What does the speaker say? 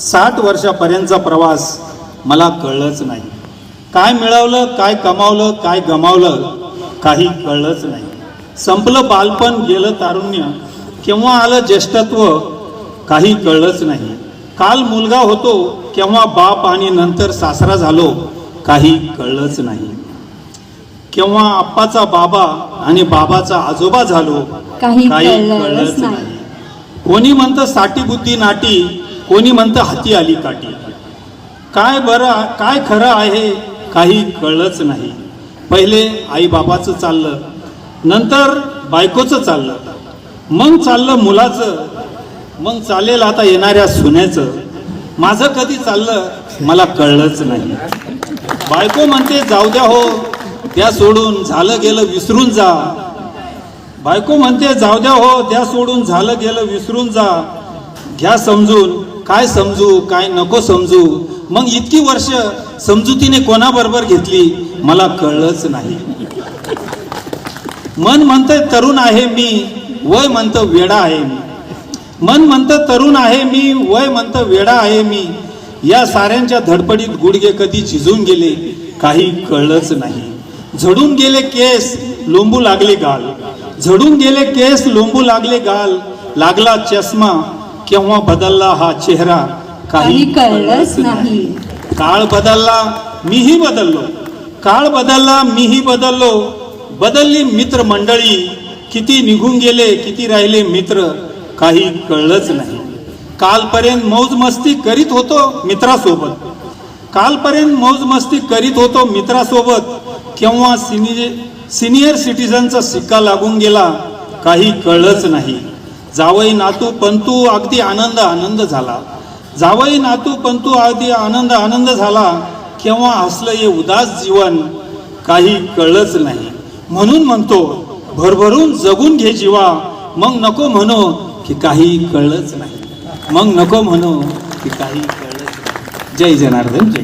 साठ वर्षापर्यंतचा प्रवास मला कळलंच नाही. काय मिळवलं काय कमावलं काय गमावलं काही कळलंच नाही. संपलं बालपण गेलं तारुण्य केव्हा आलं ज्येष्ठत्व काही कळलंच नाही. काल मुलगा होतो केव्हा बाप आणि नंतर सासरा झालो काही कळलंच नाही. केव्हा आप्पाचा बाबा आणि बाबाचा आजोबा झालो काही कळलंच. नाही. कोणी म्हणतं साठी बुद्धी नाटी कोणी म्हणतं हाती आली काठी. काय बरं काय खरं आहे काही कळलंच नाही. पहिले आईबाबाचं चाललं नंतर बायकोचं चाललं. मग चाललं मुलाचं मग चालेल आता येणाऱ्या सुन्याचं. माझं कधी चाललं मला कळलंच नाही. बायको म्हणते जाऊ द्या हो त्या सोडून झालं गेलं विसरून जा. बायको म्हणते जाऊ द्या हो त्या सोडून झालं गेलं विसरून जा. घ्या समजून. काय समजू काय नको समजू? मग इतकी वर्ष समजुतीने कोणाबरोबर घेतली? मला कळलंच नाही. मन म्हणतं तरुण आहे मी वय म्हणतं वेडा आहे मी. मन म्हणतं तरुण आहे मी वय म्हणतं वेडा आहे मी. या साऱ्यांच्या धडपडीत गुडघे कधी झिजून गेले काही कळलंच नाही. झडून गेले केस लोंबू लागले गाल. झडून गेले केस लोंबू लागले गाल. लागला चष्मा केव्हा बदलला हा चेहरा काही कळलंच नाही. काळ बदलला मीही बदललो. काळ बदलला मीही बदललो. बदलली मित्र मंडळी किती निघून गेले किती राहिले मित्र काही कळलंच नाही. कालपर्यंत मौज मस्ती करीत होतो मित्रासोबत. कालपर्यंत मौज मस्ती करीत होतो मित्रासोबत. केव्हा सिनियर सिनियर सिटीजनचा सिक्का लागून गेला काही कळलंच नाही. जावई नातू पंतू अगदी आनंद आनंद झाला. जावई नातू पंतू अगदी आनंद आनंद झाला. केव्हा असलं हे उदास जीवन काही कळलंच नाही. म्हणून म्हणतो भरभरून जगून घे जीवा. मग नको म्हणो की काही कळलंच नाही. मग नको म्हणो की काही कळलंच नाही. जय जनार्दन जय.